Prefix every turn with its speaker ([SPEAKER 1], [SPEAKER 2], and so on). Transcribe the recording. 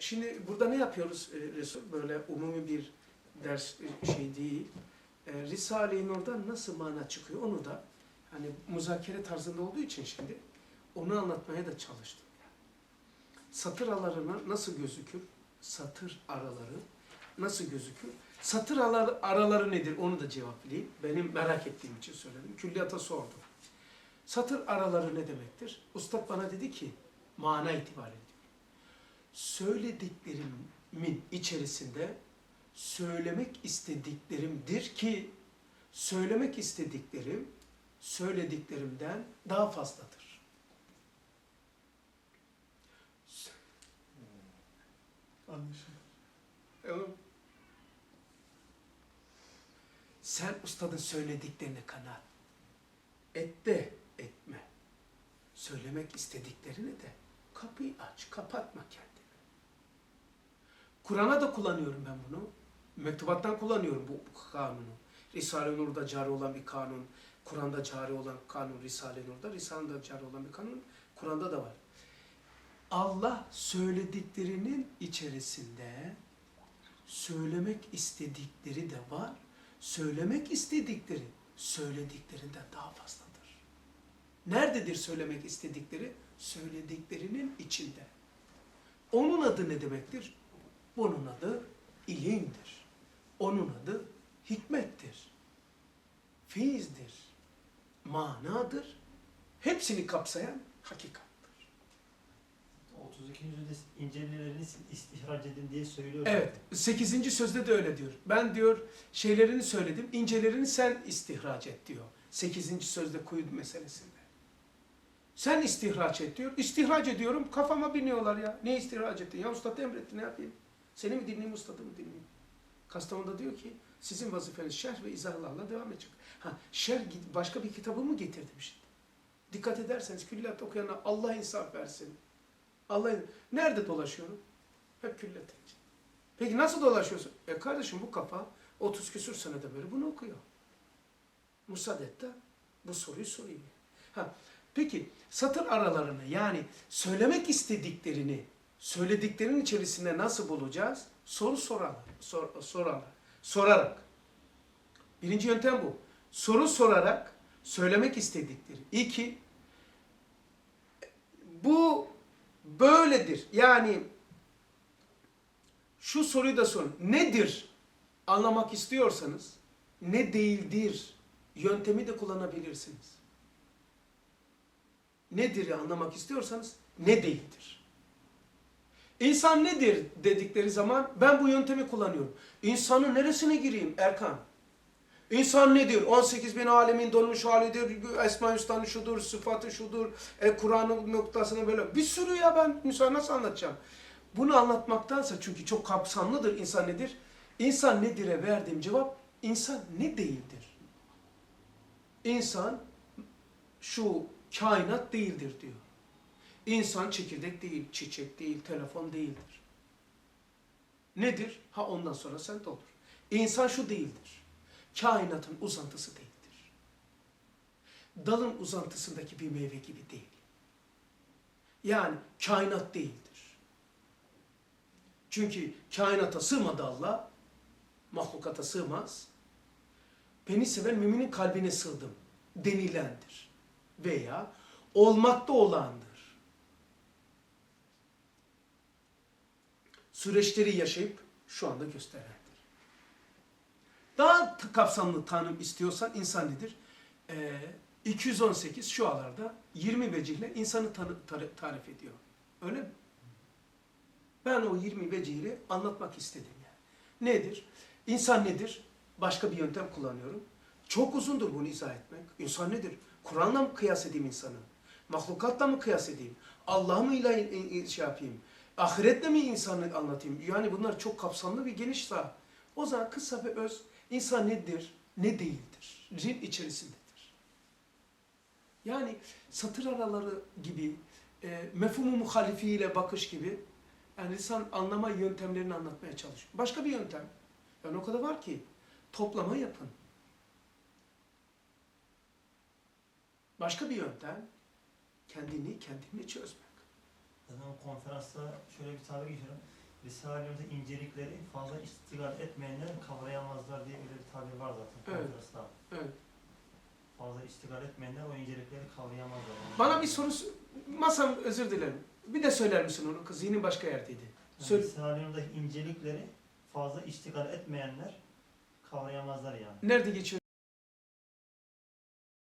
[SPEAKER 1] Şimdi burada ne yapıyoruz e, Resul? Böyle umumi bir ders e, şey değil. Ee, Risale-i Nur'dan nasıl mana çıkıyor onu da hani muzakere tarzında olduğu için şimdi onu anlatmaya da çalıştım. Satır aralarına nasıl gözükür? Satır araları nasıl gözükür? Satır araları, nedir? Onu da cevaplayayım. Benim merak ettiğim için söyledim. Külliyata sordum. Satır araları ne demektir? Ustad bana dedi ki, mana itibariyle. Söylediklerimin içerisinde söylemek istediklerimdir ki, söylemek istediklerim söylediklerimden daha fazladır. Anlaşıldı. Sen ustadın söylediklerine kanaat et de etme. Söylemek istediklerini de kapıyı aç, kapatma kendini. Kur'an'a da kullanıyorum ben bunu. Mektubattan kullanıyorum bu, kanunu. Risale-i Nur'da cari olan bir kanun, Kur'an'da cari olan kanun, Risale-i Nur'da, Risale'de cari olan bir kanun, Kur'an'da da var. Allah söylediklerinin içerisinde söylemek istedikleri de var. Söylemek istedikleri söylediklerinden daha fazladır. Nerededir söylemek istedikleri? Söylediklerinin içinde. Onun adı ne demektir? Bunun adı ilimdir. Onun adı hikmettir. Feyizdir. Manadır. Hepsini kapsayan hakikattır.
[SPEAKER 2] 32. yüzyılda incelerini istihraç edin diye söylüyor.
[SPEAKER 1] Evet, 8. sözde de öyle diyor. Ben diyor şeylerini söyledim, incelerini sen istihraç et diyor. 8. sözde kuyu meselesinde. Sen istihraç et diyor. İstihraç ediyorum, kafama biniyorlar ya. Ne istihraç ettin? Ya ustad emretti, ne yapayım? Seni mi dinleyeyim, ustadı mı dinleyeyim? Kastamonu'da diyor ki, sizin vazifeniz şerh ve izahlarla devam edecek. Ha, şerh başka bir kitabı mı getirdim şimdi? Dikkat ederseniz külliyat okuyana Allah insaf versin. Allah Nerede dolaşıyorum? Hep külliyat için. Peki nasıl dolaşıyorsun? E kardeşim bu kafa 30 küsür senede böyle bunu okuyor. Müsaade et de bu soruyu sorayım. Ha, peki satır aralarını yani söylemek istediklerini söylediklerinin içerisinde nasıl bulacağız? Soru sorarlar. Sor, sorarlar. Sorarak. Birinci yöntem bu. Soru sorarak söylemek istedikleri. İki, bu böyledir. Yani şu soruyu da sorun. Nedir anlamak istiyorsanız ne değildir yöntemi de kullanabilirsiniz. Nedir anlamak istiyorsanız ne değildir. İnsan nedir dedikleri zaman ben bu yöntemi kullanıyorum. İnsanın neresine gireyim Erkan? İnsan nedir? 18 bin alemin donmuş halidir, Esma-i Hüsna'nın şudur, sıfatı şudur, e, Kur'an'ın noktasını böyle. Bir sürü ya ben insan nasıl anlatacağım? Bunu anlatmaktansa çünkü çok kapsamlıdır insan nedir? İnsan nedir'e verdiğim cevap insan ne değildir? İnsan şu kainat değildir diyor. İnsan çekirdek değil, çiçek değil, telefon değildir. Nedir? Ha ondan sonra sen de olur. İnsan şu değildir. Kainatın uzantısı değildir. Dalın uzantısındaki bir meyve gibi değil. Yani kainat değildir. Çünkü kainata sığmadı Allah, mahlukata sığmaz. Beni seven müminin kalbine sığdım denilendir. Veya olmakta olandır. Süreçleri yaşayıp şu anda gösterendir. Daha kapsamlı tanım istiyorsan insan nedir? Ee, 218 şu alarda 20 vecihle insanı tar- tarif ediyor. Öyle mi? Ben o 20 vecihle anlatmak istedim yani. Nedir? İnsan nedir? Başka bir yöntem kullanıyorum. Çok uzundur bunu izah etmek. İnsan nedir? Kur'an'la mı kıyas edeyim insanı? Mahlukatla mı kıyas edeyim? Allah'ı mı ile şey yapayım? Ahiretle mi insanı anlatayım? Yani bunlar çok kapsamlı ve geniş saha. O zaman kısa ve öz insan nedir, ne değildir? Rin içerisindedir. Yani satır araları gibi, e, mefhumu muhalifiyle bakış gibi yani insan anlama yöntemlerini anlatmaya çalışıyor. Başka bir yöntem. Yani o kadar var ki toplama yapın. Başka bir yöntem kendini kendini çözmek.
[SPEAKER 2] Zaten konferansta şöyle bir tabir geçiyorum. Risale-i Nur'da incelikleri fazla istigal etmeyenler kavrayamazlar diye öyle bir tabir var zaten.
[SPEAKER 1] Evet.
[SPEAKER 2] Kontras'ta.
[SPEAKER 1] Evet.
[SPEAKER 2] Fazla istigal etmeyenler o incelikleri kavrayamazlar.
[SPEAKER 1] Bana bir soru, masam özür dilerim. Bir de söyler misin onu? Kız zihnim başka yerdeydi.
[SPEAKER 2] Yani
[SPEAKER 1] Söyle.
[SPEAKER 2] Risale-i Nur'daki incelikleri fazla istigal etmeyenler kavrayamazlar yani.
[SPEAKER 1] Nerede geçiyor